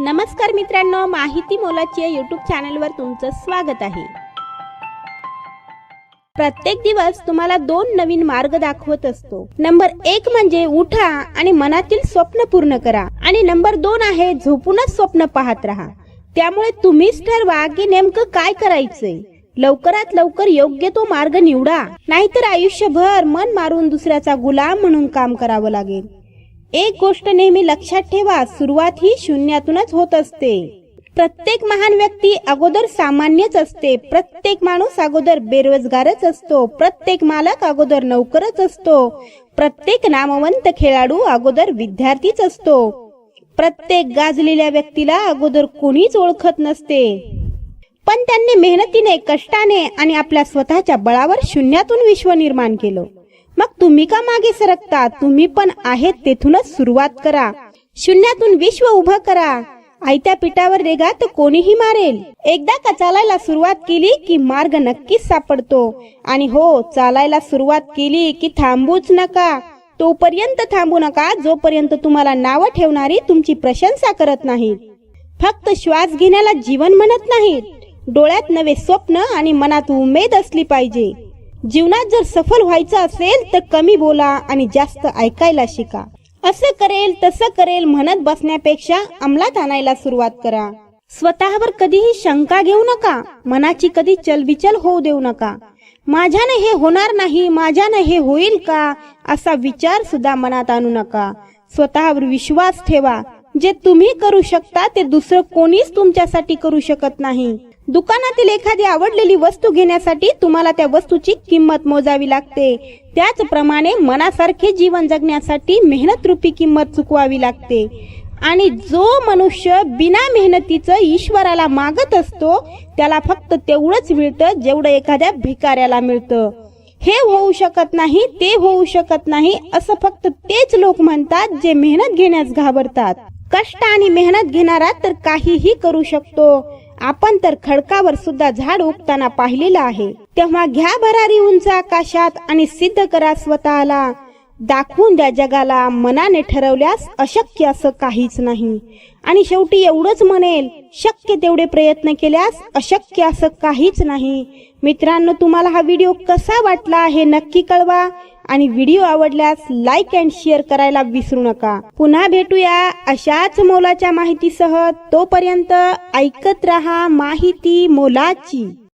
नमस्कार मित्रांनो माहिती मोलाची या यूट्यूब चॅनलवर तुमचं स्वागत आहे. प्रत्येक दिवस तुम्हाला दोन नवीन मार्ग दाखवत असतो. नंबर एक म्हणजे उठा आणि मनातील स्वप्न पूर्ण करा. आणि नंबर दोन आहे झोपूनच स्वप्न पाहत राहा. त्यामुळे तुम्हीच ठरवा की नेमकं काय करायचंय. लवकरात लवकर योग्य तो मार्ग निवडा. नाहीतर आयुष्यभर मन मारून दुसऱ्याचा गुलाम म्हणून काम करावं लागेल. एक गोष्ट नेहमी लक्षात ठेवा सुरुवात ही शून्यातूनच होत असते. प्रत्येक महान व्यक्ती अगोदर सामान्यच असते. प्रत्येक माणूस अगोदर बेरोजगारच असतो. प्रत्येक मालक अगोदर नोकरच असतो. प्रत्येक नामवंत खेळाडू अगोदर विद्यार्थीच असतो. प्रत्येक गाजलेल्या व्यक्तीला अगोदर कोणीच ओळखत नसते. पण त्यांनी मेहनतीने कष्टाने आणि आपल्या स्वतःच्या बळावर शून्यातून विश्व निर्माण केलं. मग तुम्ही का मागे सरकता? तुम्ही पण आहेत तेथूनच सुरुवात करा. शून्यातून विश्व उभं करा. आयत्या पिठावर रेगा तर कोणीही मारेल. एकदा का चालायला सुरुवात केली की मार्ग नक्कीच सापडतो. आणि हो चालायला सुरुवात केली की थांबूच नका. तोपर्यंत थांबू नका जोपर्यंत तुम्हाला नावं ठेवणारी तुमची प्रशंसा करत नाहीत. फक्त श्वास घेण्याला जीवन म्हणत नाहीत. डोळ्यात नवे स्वप्न आणि मनात उमेद असली पाहिजे. जीवनात जर सफल व्हायचं असेल तर कमी बोला आणि जास्त ऐकायला शिका. असं करेल तसं करेल म्हणत बसण्यापेक्षा अंमलात आणायला सुरुवात करा. स्वतःवर कधीही शंका घेऊ नका. मनाची कधी चलबिचल होऊ देऊ नका. माझ्याने हे होणार नाही माझ्याने हे होईल का असा विचार सुद्धा मनात आणू नका. स्वतःवर विश्वास ठेवा. जे तुम्ही करू शकता ते दुसरं कोणीच तुमच्यासाठी करू शकत नाही. दुकानातील एखादी आवडलेली वस्तू घेण्यासाठी तुम्हाला त्या वस्तूची किंमत मोजावी लागते. त्याचप्रमाणे मनासारखे जीवन जगण्यासाठी मेहनत रूपी किंमत चुकवावी लागते. आणि जो मनुष्य बिना मेहनतीचं ईश्वराला मागत असतो त्याला फक्त तेवढंच मिळतं जेवढं एखाद्या भिकाऱ्याला मिळतं. हे होऊ शकत नाही ते होऊ शकत नाही असं फक्त तेच लोक म्हणतात जे मेहनत घेण्यास घाबरतात. कष्ट आणि मेहनत घेणारा तर काहीही करू शकतो. आपण तर खडकावर सुद्धा झाड उगताना पाहिलेलं आहे. तेव्हा घ्या भरारी उंच आकाशात आणि सिद्ध करा स्वतःला. दाखवून द्या जगाला मनाने ठरवल्यास अशक्य असं काहीच नाही. आणि शेवटी एवढंच म्हणेल शक्य तेवढे प्रयत्न केल्यास अशक्य असं काहीच नाही. मित्रांनो तुम्हाला हा व्हिडिओ कसा वाटला हे नक्की कळवा. आणि व्हिडिओ आवडल्यास लाईक अँड शेअर करायला विसरू नका. पुन्हा भेटूया अशाच मोलाच्या माहितीसह तोपर्यंत ऐकत रहा माहिती मोलाची.